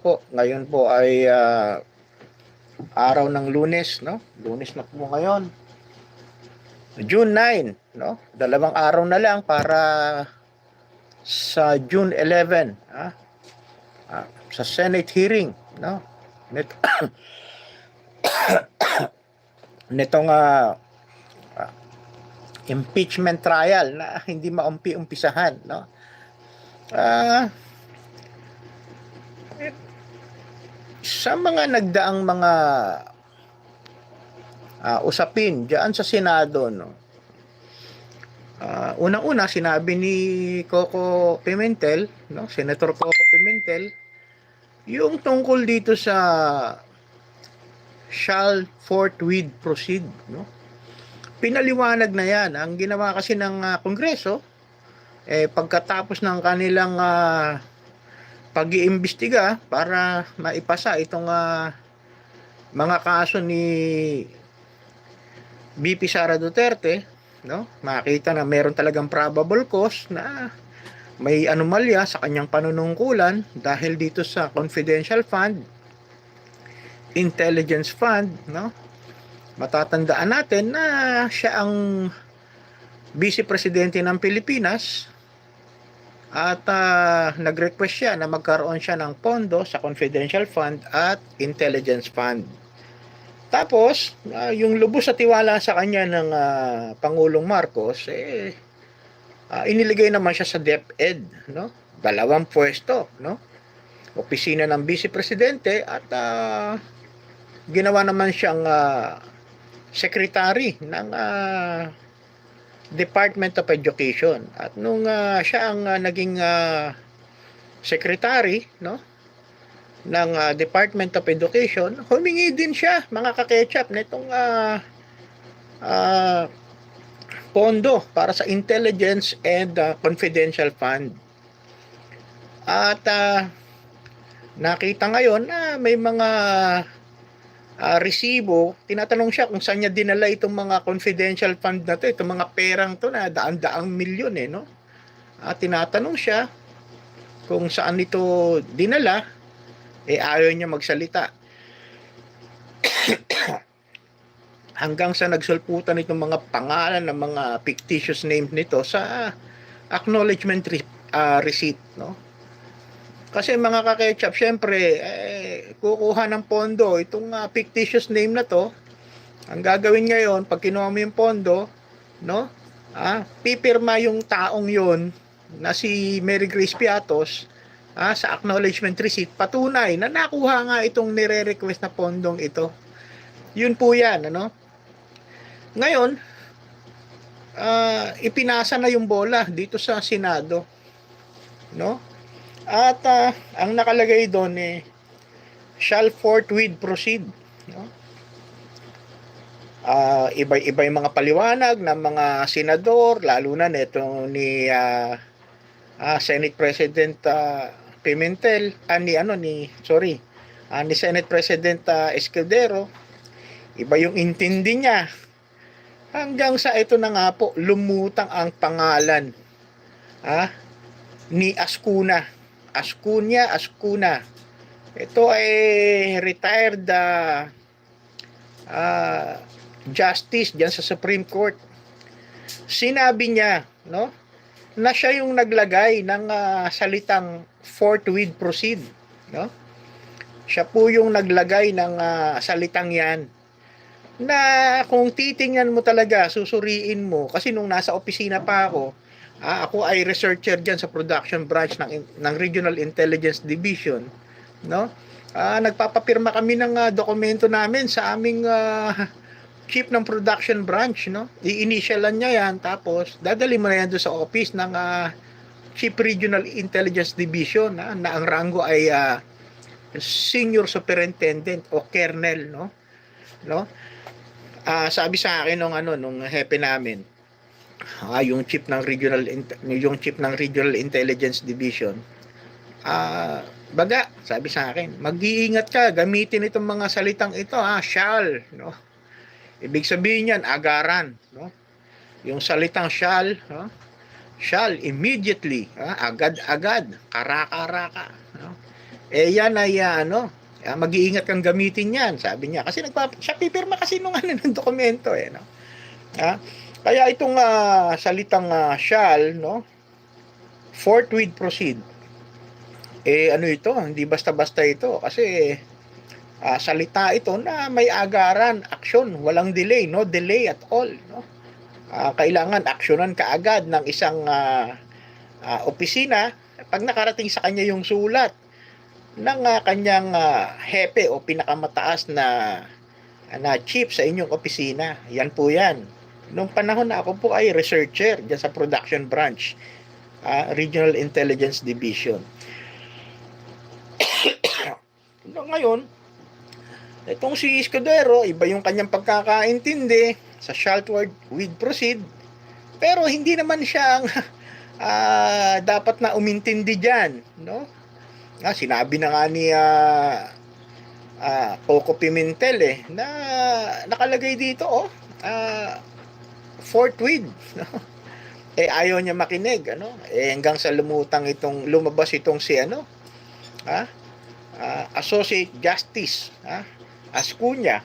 po. Ngayon po ay ah, araw ng lunes, no? Lunes na po ngayon. June 9, no? Dalawang araw na lang para sa June 11, ah, ah, sa Senate hearing, no? Nito, nitong ah, ah, impeachment trial na hindi maumpi-umpisahan, no? Ah, sa mga nagdaang mga ah, usapin diyan sa Senado no. Ah, unang-una sinabi ni Coco Pimentel, no, Senator Coco Pimentel, yung tungkol dito sa shall forthwith proceed, no. Pinaliwanag na 'yan. Ang ginawa kasi ng ah, Kongreso eh pagkatapos ng kanilang ah, pag-iimbestiga para maipasa itong ah, mga kaso ni BP Sara Duterte, no? Makita na meron talagang probable cause na may anomalya sa kanyang panunungkulan dahil dito sa confidential fund, intelligence fund, no? Matatandaan natin na siya ang vice presidente ng Pilipinas at ah, nag-request siya na magkaroon siya ng pondo sa confidential fund at intelligence fund. Tapos, ah, yung lubos sa tiwala sa kanya ng ah, Pangulong Marcos, eh, ah, iniligay naman siya sa DepEd, no? Dalawang pwesto, no? Opisina ng Vice Presidente at ah, ginawa naman siyang ah, secretary ng ah, Department of Education. At nung ah, siya ang ah, naging ah, secretary, no? ng ah, Department of Education, humingi din siya, mga kaketchup, nitong ah, ah, pondo para sa intelligence and ah, confidential fund. At ah, nakita ngayon na may mga ah, resibo, tinatanong siya kung saan niya dinala itong mga confidential fund na to, itong mga perang to na daan-daang milyon eh, no? At tinatanong siya kung saan ito dinala, eh ayaw niya magsalita. Hanggang sa nagsulputan itong mga pangalan ng mga fictitious names nito sa acknowledgement re- ah, receipt, no? Kasi mga kaketchup, syempre, eh, kukuha ng pondo itong ah, fictitious name na to. Ang gagawin ngayon, pag kinuha mo yung pondo, no? Ah, pipirma yung taong yon na si Mary Grace Piatos ah, sa acknowledgement receipt patunay na nakuha nga itong nire-request na pondong ito. Yun po yan, ano? Ngayon, ah, ipinasa na yung bola dito sa Senado. No? At ah, ang nakalagay doon eh, shall forthwith proceed. No? Ah, iba-iba yung mga paliwanag ng mga senador, lalo na nito ni ah, ah, Senate President ah, Pimentel, ah, ni ano ni sorry, ah, ni Senate President ah, Escudero. Iba yung intindi niya. Hanggang sa ito na nga po, lumutang ang pangalan ah, ni Ascuna. Ascunya, Ascuna. Ito ay retired ah, ah, justice diyan sa Supreme Court. Sinabi niya, no, na siya yung naglagay ng ah, salitang forthwith proceed, no? Siya po yung naglagay ng ah, salitang 'yan na kung titingnan mo talaga, susuriin mo kasi nung nasa opisina pa ako, ah, ako ay researcher diyan sa production branch ng ng Regional Intelligence Division, no? Ah, nagpapapirma kami ng ah, dokumento namin sa aming ah, chief ng production branch, no? I-initialan niya yan, tapos dadali mo na yan doon sa office ng ah, Chief Regional Intelligence Division, na, na ang rango ay ah, Senior Superintendent o Colonel, no? No? Ah, sabi sa akin nung ano nung hepe namin, ah, yung chief ng regional yung chief ng Regional Intelligence Division, ah, baga, sabi sa akin, mag-iingat ka, gamitin itong mga salitang ito, ah, shall, no? Ibig sabihin yan, agaran, no? Yung salitang shall, no? Shall immediately, ah, agad-agad, karaka-raka, no? Eh yan ay ah, ano, ah, mag-iingat kang gamitin yan, sabi niya. Kasi nagpa siya pipirma kasi nung ano ng dokumento eh, no. Ha? Kaya itong ah, salitang ah, shall, no? Forthwith proceed. Eh ano ito, hindi basta-basta ito kasi ah, salita ito na may agaran, aksyon, walang delay, no delay at all, no. Ah, kailangan aksyonan kaagad ng isang ah, ah, opisina pag nakarating sa kanya yung sulat ng ah, kanyang ah, hepe o pinakamataas na na chief sa inyong opisina. Yan po yan. Nung panahon na ako po ay researcher dyan sa production branch, ah, Regional Intelligence Division. Ngayon, itong si Escudero, iba yung kanyang pagkakaintindi sa shalt word with proceed, pero hindi naman siya ang ah, dapat na umintindi dyan, no? Ah, sinabi na nga ni ah, ah, Coco Pimentel eh, na nakalagay dito, oh, ah, forthwith, no? Eh, ayaw niya makinig, ano? Eh, hanggang sa lumutang itong, lumabas itong si, ano, ha? Ah, Associate Justice, ha? Ascuña,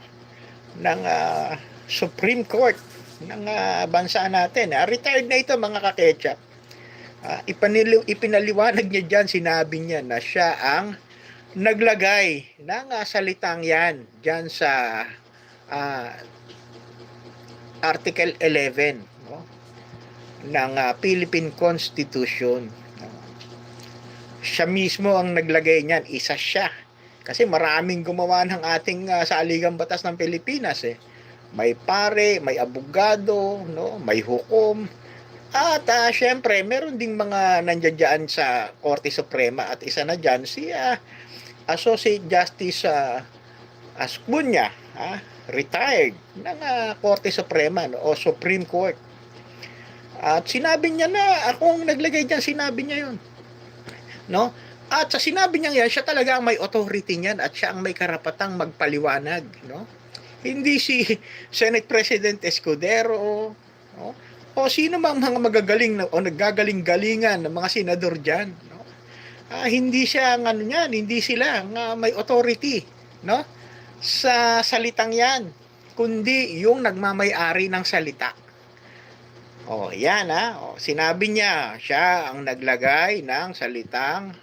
ng ah, Supreme Court ng ah, bansa natin. Ah, retired na ito, mga kaketchup. Ah, ipanili, ipinaliwanag niya dyan, sinabi niya na siya ang naglagay ng ah, salitang yan dyan sa ah, Article 11 no? ng ah, Philippine Constitution. Siya mismo ang naglagay niyan, isa siya. Kasi maraming gumawa ng ating ah, saligang batas ng Pilipinas eh. May pare, may abogado, no, may hukom, at uh, syempre, meron ding mga nandiyan sa Korte Suprema at isa na dyan si ah, Associate Justice uh, Ascuña, ah, retired ng ah, Korte Suprema no, o Supreme Court. At sinabi niya na akong naglagay diyan, sinabi niya 'yon. No? At sa sinabi niya yan, siya talaga ang may authority niyan at siya ang may karapatang magpaliwanag, no? Hindi si Senate President Escudero, no? o sino mang mga magagaling na, o naggagaling-galingan ng mga senador diyan no ah, hindi siya ang ano niyan hindi sila ang ah, may authority no sa salitang yan kundi yung nagmamay-ari ng salita oh yan ha oh, sinabi niya siya ang naglagay ng salitang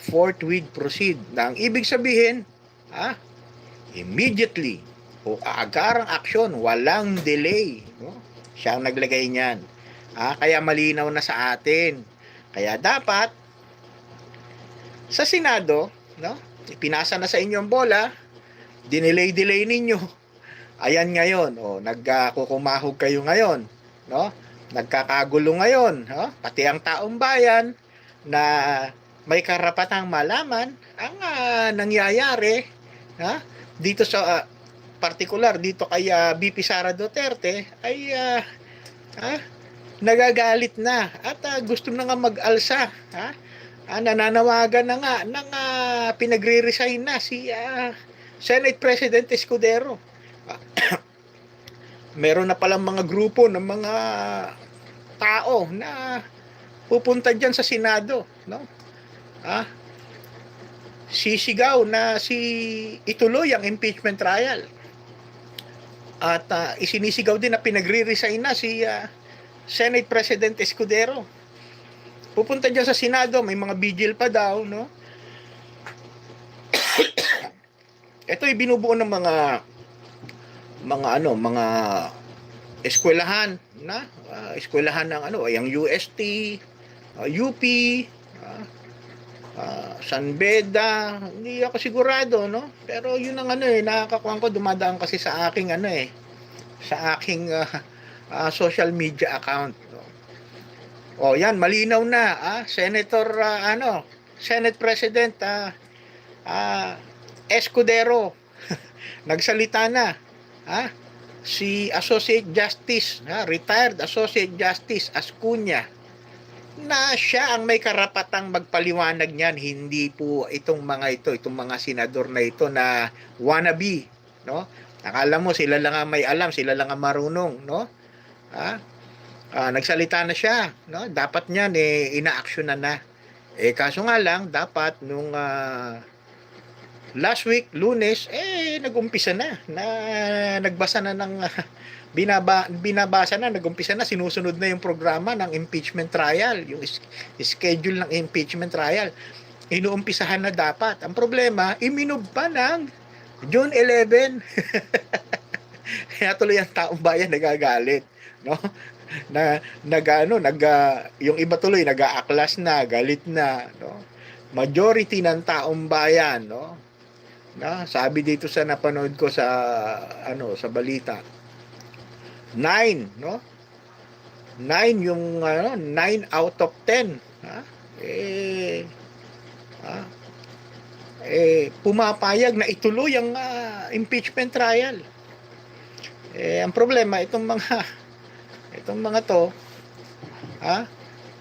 forthwith proceed na ang ibig sabihin ah immediately o agarang aksyon walang delay no siya ang naglagay niyan. Ah, kaya malinaw na sa atin. Kaya dapat sa Senado, no? Ipinasa na sa inyo ang bola, dinelay-delay ninyo. Ayan ngayon, oh, nagkukumahog kayo ngayon, no? Nagkakagulo ngayon, no? Pati ang taong bayan na may karapatang malaman ang uh, nangyayari, ha? Dito sa uh, particular dito kay uh, BP Sara Duterte ay uh, ah, nagagalit na at uh, gusto na nga mag-alsa ha ah, nananawagan na nga ng uh, pinagre-resign na si uh, Senate President Escudero meron na palang mga grupo ng mga tao na pupunta diyan sa Senado no ah sisigaw na si ituloy ang impeachment trial at uh, isinisigaw din na pinagre-resign na si uh, Senate President Escudero. Pupunta diyan sa Senado, may mga vigil pa daw, no? Ito ay binubuo ng mga mga ano, mga eskwelahan na uh, eskwelahan ng ano, ay ang UST, uh, UP, uh, uh, San Beda, hindi ako sigurado, no? Pero yun ang ano eh, nakakakuha ko, dumadaan kasi sa aking ano eh, sa aking uh, uh, social media account. No? O yan, malinaw na, ah, Senator, uh, ano, Senate President, ah, uh, Escudero, nagsalita na, ah, si Associate Justice, ah, retired Associate Justice Ascuña, na siya ang may karapatang magpaliwanag niyan, hindi po itong mga ito, itong mga senador na ito na wannabe, no? Akala mo sila lang ang may alam, sila lang ang marunong, no? Ha? Ah, nagsalita na siya, no? Dapat niyan eh inaaksyonan na. Eh kaso nga lang dapat nung uh, last week, lunes, eh, nagumpisa na. na nagbasa na ng, binaba, binabasa na, nagumpisa na, sinusunod na yung programa ng impeachment trial, yung schedule ng impeachment trial. Inuumpisahan na dapat. Ang problema, iminub pa ng June 11. Kaya tuloy ang taong bayan nagagalit, no? Na nagano, nag ah, yung iba tuloy nag-aaklas na, galit na, no? Majority ng taong bayan, no? Na, sabi dito sa napanood ko sa ano, sa balita. 9, no? 9 yung ano, 9 out of 10, ha? Eh ha? eh pumapayag na ituloy ang ah, impeachment trial. Eh, ang problema, itong mga, itong mga to, ha?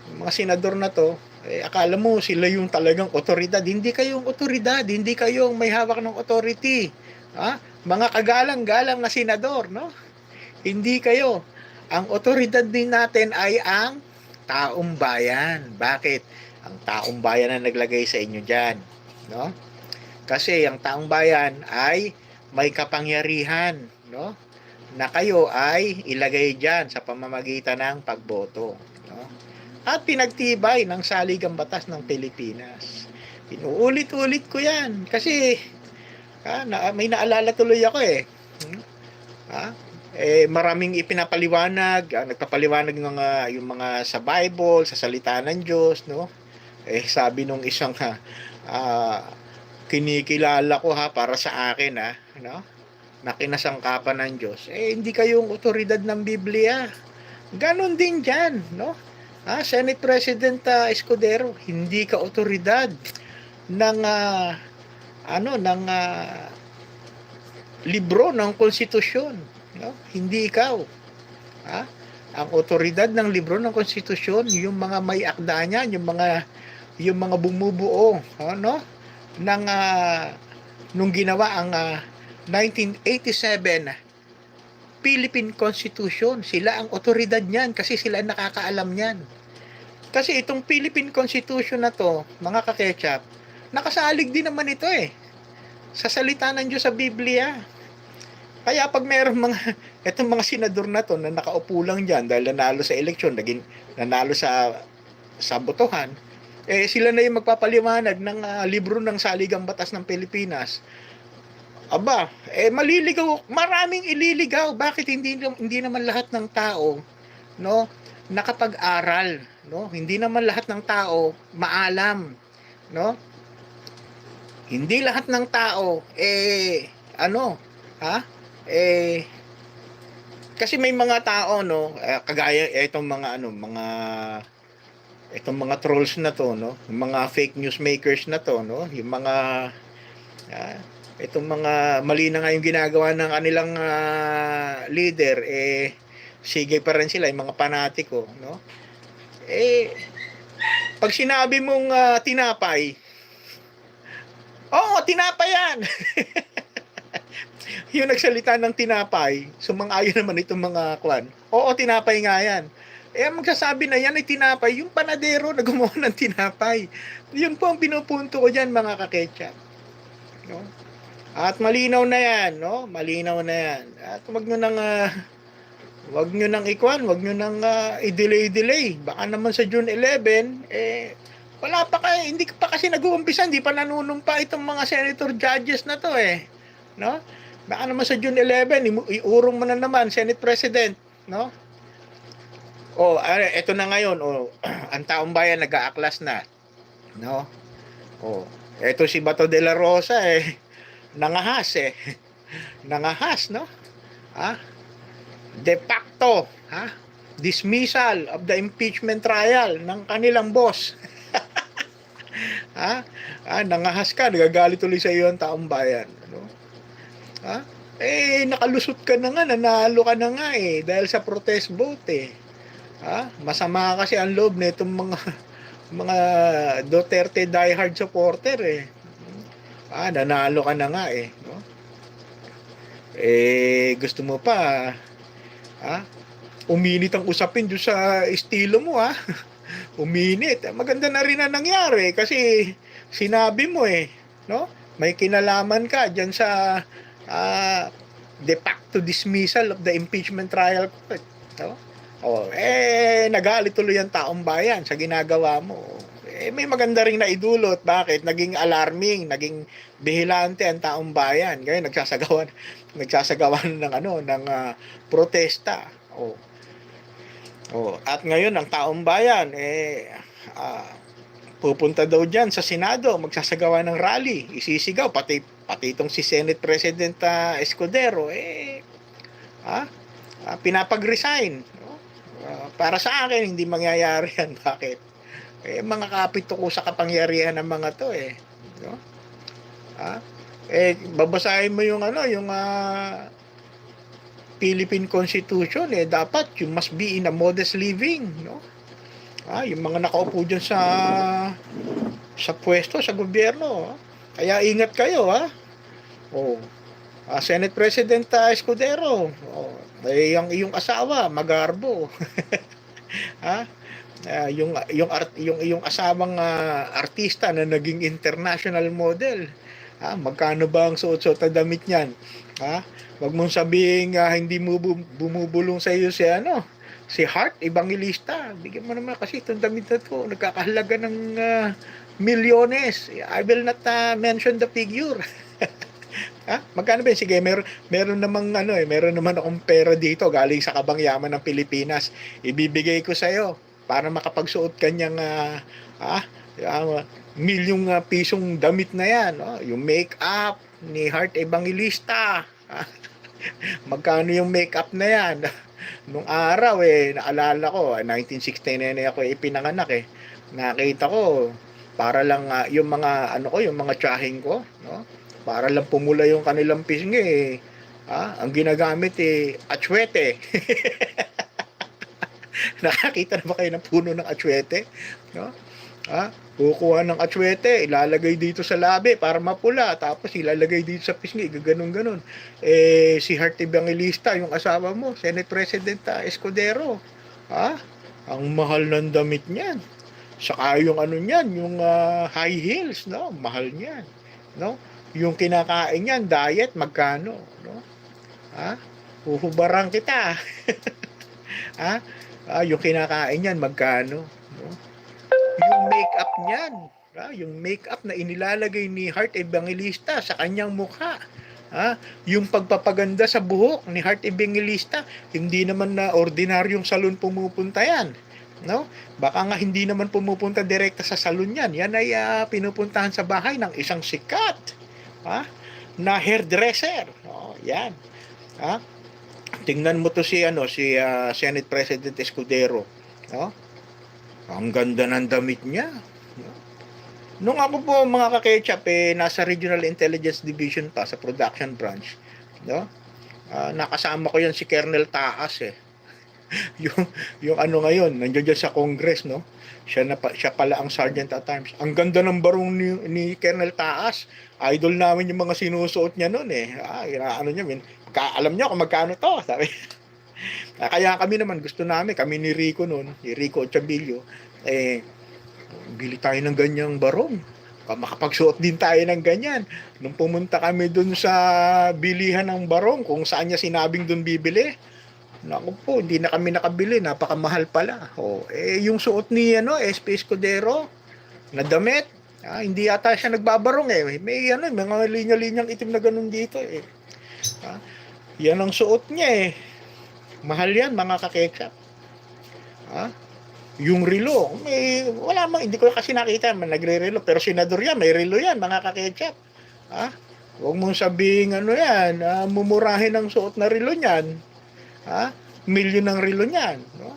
Yung mga senador na to, eh, akala mo sila yung talagang otoridad. Hindi kayong otoridad, hindi kayong may hawak ng authority. Ha? Mga kagalang-galang na senador, no? Hindi kayo. Ang otoridad din natin ay ang taong bayan. Bakit? Ang taong bayan ang naglagay sa inyo dyan. No? Kasi ang taong bayan ay may kapangyarihan, no? na kayo ay ilagay dyan sa pamamagitan ng pagboto. At pinagtibay ng saligang batas ng Pilipinas. Inuulit-ulit ko yan. Kasi ah, na, may naalala tuloy ako eh. Hmm? Ah, eh maraming ipinapaliwanag, ah, nagpapaliwanag ng mga yung mga sa Bible, sa salita ng Diyos, no? Eh sabi nung isang ah, ah, kinikilala ko ha para sa akin ha, no? na kinasangkapan ng Diyos, eh hindi kayong otoridad ng Biblia. Ganon din dyan, no? Ah, Senate President ah, Escudero, hindi ka otoridad ng ah, ano ng ah, libro ng konstitusyon, no? Hindi ikaw. Ha? Ang otoridad ng libro ng konstitusyon, yung mga may akda niyan, yung mga yung mga bumubuo, ano? ng ah, nung ginawa ang ah, 1987 Philippine Constitution. Sila ang otoridad niyan kasi sila ang nakakaalam niyan. Kasi itong Philippine Constitution na to, mga kaketchup, nakasalig din naman ito eh. Sa salita ng Diyos sa Biblia. Kaya pag mayroong mga, itong mga senador na to na nakaupo lang dyan dahil nanalo sa eleksyon, naging nanalo sa sa botohan, eh sila na yung magpapaliwanag ng ah, libro ng saligang batas ng Pilipinas Aba, eh maliligaw, maraming ililigaw. Bakit hindi hindi naman lahat ng tao, no, nakapag-aral, no? Hindi naman lahat ng tao maalam, no? Hindi lahat ng tao eh ano, ha? Eh kasi may mga tao no, eh, kagaya eh, itong mga ano, mga itong mga trolls na to, no? Yung mga fake news makers na to, no? Yung mga ah, itong mga mali na nga yung ginagawa ng kanilang ah, leader eh sige pa rin sila yung mga panatiko no? Eh pag sinabi mong ah, tinapay oo tinapay yan! Yung nagsalita ng tinapay sumang-ayon naman itong mga kwan oo tinapay nga yan. Eh magsasabi na yan ay tinapay yung panadero na gumawa ng tinapay. Yun po ang pinupunto ko dyan mga kaketchup no? At malinaw na 'yan, no? Malinaw na 'yan. At wag niyo nang ah, wag niyo nang ikwan, wag niyo nang ah, i-delay-delay. Baka naman sa June 11 eh wala pa kay hindi pa kasi nag-uumpisa, hindi pa nanunumpa itong mga senator judges na 'to eh. No? Baka naman sa June 11 imu- iurong mo na naman Senate President, no? Oh, ah, eto na ngayon, oh, ang taong bayan nag-aaklas na. No? Oh, eto si Bato de la Rosa eh nangahas eh. Nangahas, no? Ha? De facto, ha? Dismissal of the impeachment trial ng kanilang boss. ha? Ah, nangahas ka, nagagalit ulit sa iyo ang taong bayan. Ano? Ha? Eh, nakalusot ka na nga, nanalo ka na nga eh, dahil sa protest vote eh. Ha? Masama kasi ang loob nitong mga mga Duterte diehard supporter eh. Ah, nanalo ka na nga eh. No? Eh, gusto mo pa, ah, uminit ang usapin doon sa estilo mo ha. uminit. Maganda na rin ang nangyari kasi sinabi mo eh, no? may kinalaman ka dyan sa ah, de facto dismissal of the impeachment trial court. No? Oh, eh nagalit tuloy ang taong bayan sa ginagawa mo. Eh may maganda ring naidulot. Bakit? Naging alarming, naging bihilante ang taong bayan. Ngayon nagsasagawan nagsasagawan ng ano ng ah, protesta. Oh. Oh, at ngayon ang taong bayan eh ah, pupunta daw diyan sa Senado, magsasagawa ng rally, isisigaw pati pati itong si Senate President ah, Escudero eh ah, ah, pinapag-resign. Ah, para sa akin hindi mangyayari yan. Bakit? Eh mga kapito ko sa kapangyarihan ng mga to eh. No? Ah, eh babasahin mo yung ano, yung ah, Philippine Constitution eh dapat you must be in a modest living, no? Ah, yung mga nakaupo diyan sa sa pwesto sa gobyerno. ah. Kaya ingat kayo, ha? Oh. Ah, Senate President ah, Escudero. Oh, eh, yung iyong asawa, Magarbo. ha? Ah, yung yung art yung yung asawang ah, artista na naging international model. Ha, magkano ba ang suot-suot na damit niyan? Ha? Wag mong sabihin ah, hindi mo bu- bumubulong sa iyo si ano, si Hart Evangelista. Bigyan mo naman kasi itong damit na to, nagkakahalaga ng ah, milyones. I will not ah, mention the figure. ha? Magkano ba? Sige, meron, meron namang ano eh, meron naman akong pera dito galing sa kabangyaman ng Pilipinas. Ibibigay ko sa iyo para makapagsuot kanyang ah, ah, ah, milyong ah, pisong damit na yan. Oh, yung make-up ni Hart Evangelista. Magkano yung make-up na yan? Nung araw eh, naalala ko, ah, 1969 na ako eh, pinanganak eh. Nakita ko, para lang ah, yung mga ano ko, yung mga tsahin ko, no? Para lang pumula yung kanilang pisngi eh. Ah, ang ginagamit eh, atsuete. Nakakita na ba kayo ng puno ng atsuete? No? Ah, kukuha ng atsuete, ilalagay dito sa labi para mapula, tapos ilalagay dito sa pisngi, gaganon ganon. Eh, si Hart Evangelista, yung asawa mo, Senate President ah, Escudero, ah, ang mahal ng damit niyan. Saka yung ano niyan, yung ah, high heels, no? Mahal niyan, no? Yung kinakain niyan, diet, magkano, no? Ha? Huhubaran kita. ha? Ah, yung kinakain niyan, magkano, no? Yung makeup niyan, ha? yung makeup na inilalagay ni Hart Evangelista sa kanyang mukha. Ha? Yung pagpapaganda sa buhok ni Hart Evangelista, hindi naman na ordinaryong salon pumupunta yan. No? Baka nga hindi naman pumupunta direkta sa salon yan. Yan ay ah, pinupuntahan sa bahay ng isang sikat. Ha? Na hairdresser. Oh, yan. Ha? Tingnan mo to si ano si ah, Senate President Escudero. No? Ang ganda ng damit niya. No? Nung ako po mga kaketchup eh, nasa Regional Intelligence Division pa sa production branch. No? Ah, nakasama ko yan si Colonel Taas eh. yung yung ano ngayon, nandiyan dyan sa Congress, no? Siya na siya pala ang sergeant at times. Ang ganda ng barong ni, ni Colonel Taas. Idol namin yung mga sinusuot niya noon eh. Ah, ano niya, min, ka, alam niya kung magkano to, sabi. Kaya kami naman gusto namin, kami ni Rico noon, ni Rico Chabillo, eh bili tayo ng ganyang barong. Pa- Makapagsuot din tayo ng ganyan. Nung pumunta kami dun sa bilihan ng barong, kung saan niya sinabing dun bibili, Naku po, hindi na kami nakabili, napakamahal pala. Oh, eh yung suot ni ano, SP Escudero na damit, ah, hindi ata siya nagbabarong eh. May ano, may mga linya-linyang itim na ganun dito eh. Ah, yan ang suot niya eh. Mahal yan mga kaketchup. Ah, yung relo, may wala mang hindi ko kasi nakita man nagre-relo pero senador yan, may relo yan mga kaketchup. Ah, Huwag mong sabihin ano yan, ah, mumurahin ang suot na relo niyan. Ha? Milyon ng relo niyan, no?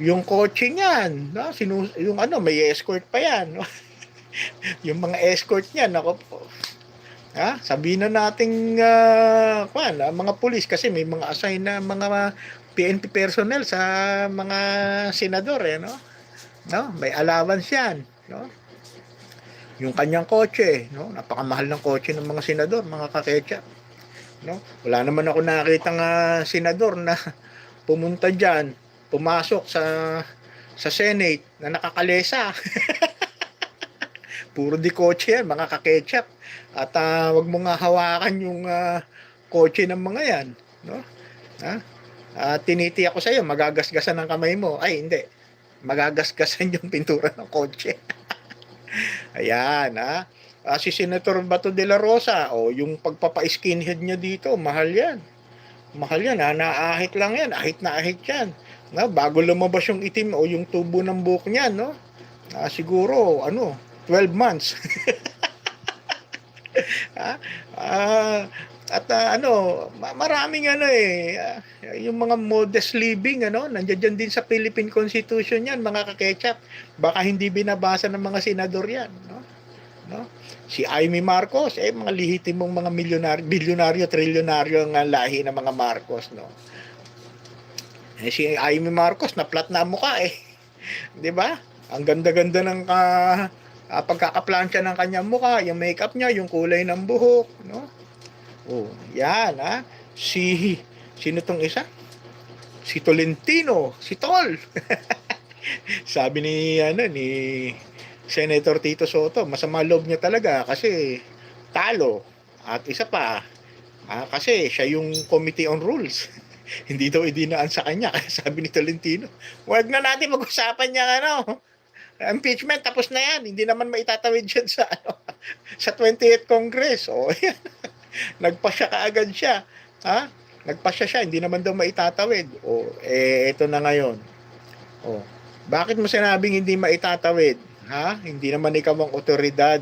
Yung kotse niyan, no? Sinu yung ano, may escort pa yan, no? yung mga escort niyan, ako po. Ha? Sabihin na nating uh, kwan, ah, mga pulis kasi may mga assign na mga PNP personnel sa mga senador eh, no? No? May allowance yan, no? Yung kanyang kotse, no? Napakamahal ng kotse ng mga senador, mga kaketsa. No? Wala naman ako nakita nga senador na pumunta diyan, pumasok sa sa Senate na nakakalesa. puro di kotse yan, mga kaketchup. At ah, wag mo nga hawakan yung ah, kotse ng mga yan, no? Ha? Ah, tiniti ako sa iyo, magagasgasan ng kamay mo. Ay, hindi. Magagasgasan yung pintura ng kotse. Ayan, ha? Ah, si Senator Bato de la Rosa, o yung pagpapa-skinhead niya dito, mahal yan. Mahal yan, ha? Naahit lang yan. Ahit na ahit yan. Na, bago lumabas yung itim o yung tubo ng buhok niya, no? Ah, siguro, ano, 12 months. ha? Ah, at ah, ano, ma- maraming ano eh, ah, yung mga modest living, ano, nandiyan din sa Philippine Constitution yan, mga kaketchup. Baka hindi binabasa ng mga senador yan, no? no? Si Amy Marcos, eh, mga lihitimong mga milyonaryo, bilyonaryo, trilyonaryo ang ah, lahi ng mga Marcos, no? Eh, si Amy Marcos, na-flat na mukha eh. 'Di ba? Ang ganda-ganda ng ah, ah, pagkakaplansya ng kanyang mukha, yung makeup niya, yung kulay ng buhok, no? Oh, yan ha. Si sino tong isa? Si Tolentino, si Tol. Sabi ni ano ni Senator Tito Soto, masama loob niya talaga kasi talo. At isa pa, ah, kasi siya yung Committee on Rules. Hindi daw idinaan sa kanya. Sabi ni Tolentino, wag na natin mag-usapan niya ano. Impeachment, tapos na yan. Hindi naman maitatawid yan sa, ano, sa 28th Congress. O, yan. Nagpasya kaagad siya. Ha? Nagpasya siya, hindi naman daw maitatawid. O, eh, ito na ngayon. O, bakit mo sinabing hindi maitatawid? Ha? Hindi naman ikaw ang otoridad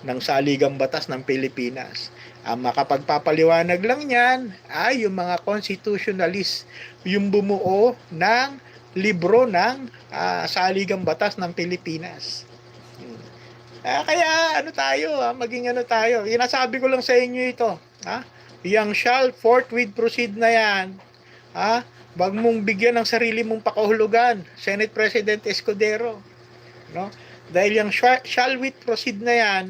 ng saligang batas ng Pilipinas. Ang makapagpapaliwanag lang niyan ay yung mga constitutionalist, yung bumuo ng libro ng ah, saligang batas ng Pilipinas. Ah, kaya ano tayo, ah, maging ano tayo. Inasabi ko lang sa inyo ito. Ha? Yang shall forthwith proceed na yan. Ha? Wag mong bigyan ng sarili mong pakahulugan. Senate President Escudero. No? Dahil yung shall with proceed na yan,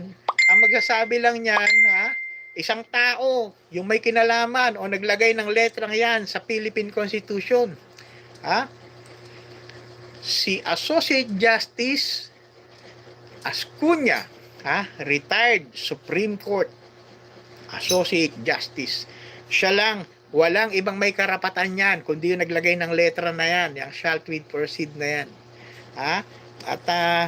ang magsasabi lang niyan, ha? isang tao, yung may kinalaman o naglagay ng letrang yan sa Philippine Constitution. Ha? Si Associate Justice Ascuña, ha? retired Supreme Court Associate Justice. Siya lang, walang ibang may karapatan yan, kundi yung naglagay ng letra na yan, yung shall with proceed na yan. Ha? At ah,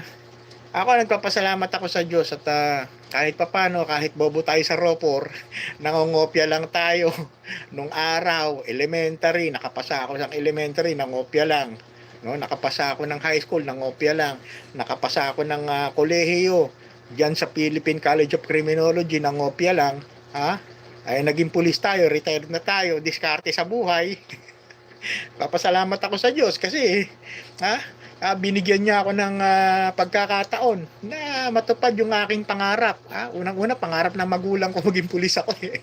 ako nagpapasalamat ako sa Diyos at ah, kahit papano, kahit bobo tayo sa ropor, nangongopya lang tayo. Nung araw, elementary, nakapasa ako ng elementary, nangopya lang. No, nakapasa ako ng high school, nangopya lang. Nakapasa ako ng ah, kolehiyo, diyan sa Philippine College of Criminology, nangopya lang. Ha? Ay naging pulis tayo, retired na tayo, diskarte sa buhay. Papasalamat ako sa Diyos kasi ha? Ah, binigyan niya ako ng ah, pagkakataon na matupad yung aking pangarap. Ha? Unang-una pangarap ng magulang ko maging pulis ako eh.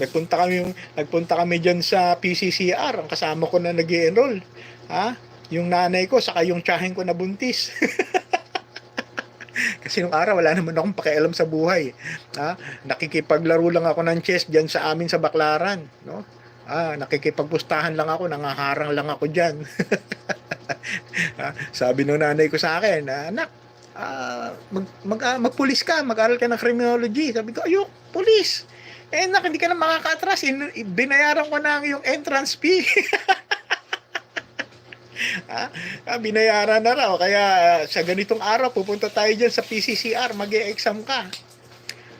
nagpunta kami nagpunta kami diyan sa PCCR, ang kasama ko na nag-enroll. Ha? Yung nanay ko saka yung tiyahin ko na buntis. Kasi nung araw wala naman akong pakialam sa buhay. Ha? Nakikipaglaro lang ako ng chess diyan sa amin sa Baklaran, no? Ah, nakikipagpustahan lang ako, nangaharang lang ako diyan. Ah, Sabi nung nanay ko sa akin, ah, anak, ah, mag, mag, ah, magpulis ka, mag-aral ka ng criminology. Sabi ko, ayok, pulis. Eh, nak, hindi ka na makakatras. In, binayaran ko na yung entrance fee. ah, ah, binayaran na raw. Kaya ah, sa ganitong araw, pupunta tayo dyan sa PCCR, mag exam ka.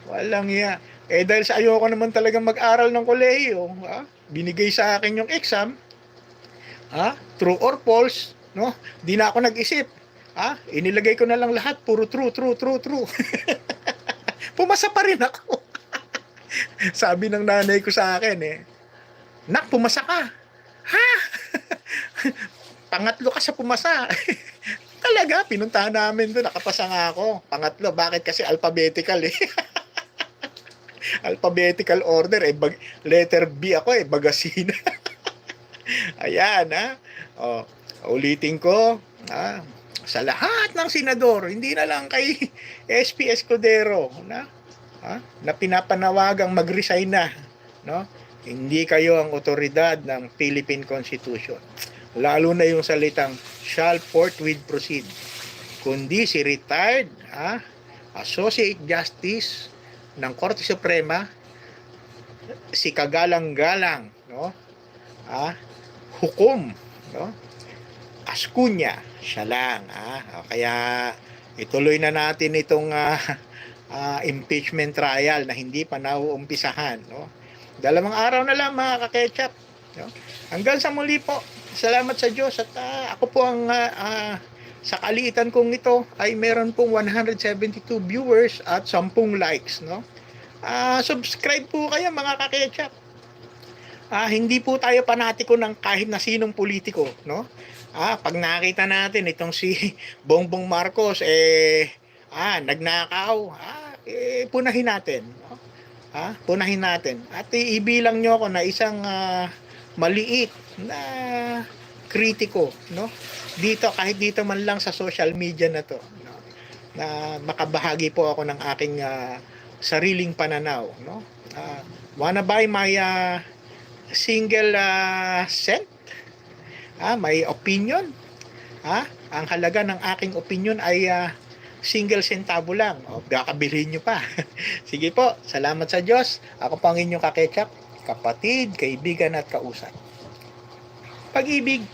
Walang iya. Eh dahil sa ayoko naman talagang mag-aral ng kolehiyo, ah, binigay sa akin yung exam, ah, true or false, no? Di na ako nag-isip. Ah, inilagay ko na lang lahat, puro true, true, true, true. Pumasa pa rin ako. Sabi ng nanay ko sa akin eh, Nak, pumasa ka. Ha? Pangatlo ka sa pumasa. Talaga, pinuntahan namin doon, nakapasa nga ako. Pangatlo, bakit? Kasi alphabetical eh. alphabetical order eh bag, letter B ako eh bagasina ayan ha oh, ulitin ko ha? sa lahat ng senador hindi na lang kay SP Escudero na ha? na pinapanawagang mag-resign na no hindi kayo ang otoridad ng Philippine Constitution lalo na yung salitang shall forthwith proceed kundi si retired ha Associate Justice ng Korte Suprema si Kagalang-galang, no? Ah, hukom, no? Askunya, siya lang, ah. Kaya ituloy na natin itong ah, ah, impeachment trial na hindi pa nauumpisahan, no? Dalawang araw na lang mga kaketchup, no? Hanggang sa muli po. Salamat sa Diyos at ah, ako po ang ah, ah, sa kaliitan kong ito ay meron pong 172 viewers at 10 likes, no? Ah, subscribe po kayo mga kaketchup. Ah, hindi po tayo panatiko ng kahit na sinong politiko, no? Ah, pag nakita natin itong si Bongbong Marcos eh ah, nagnakaw, ah, eh, punahin natin, no? Ah, punahin natin. At iibilang nyo ako na isang ah, maliit na kritiko, no? Dito kahit dito man lang sa social media na to, no? Na makabahagi po ako ng aking ah, sariling pananaw, no? Ah, wanna buy my ah, single ah, cent? Ah, may opinion? Ha? Ang halaga ng aking opinion ay ah, single centavo lang. O, baka bilhin nyo pa. Sige po, salamat sa Diyos. Ako po ang inyong kakechap, kapatid, kaibigan at kausap. Pag-ibig,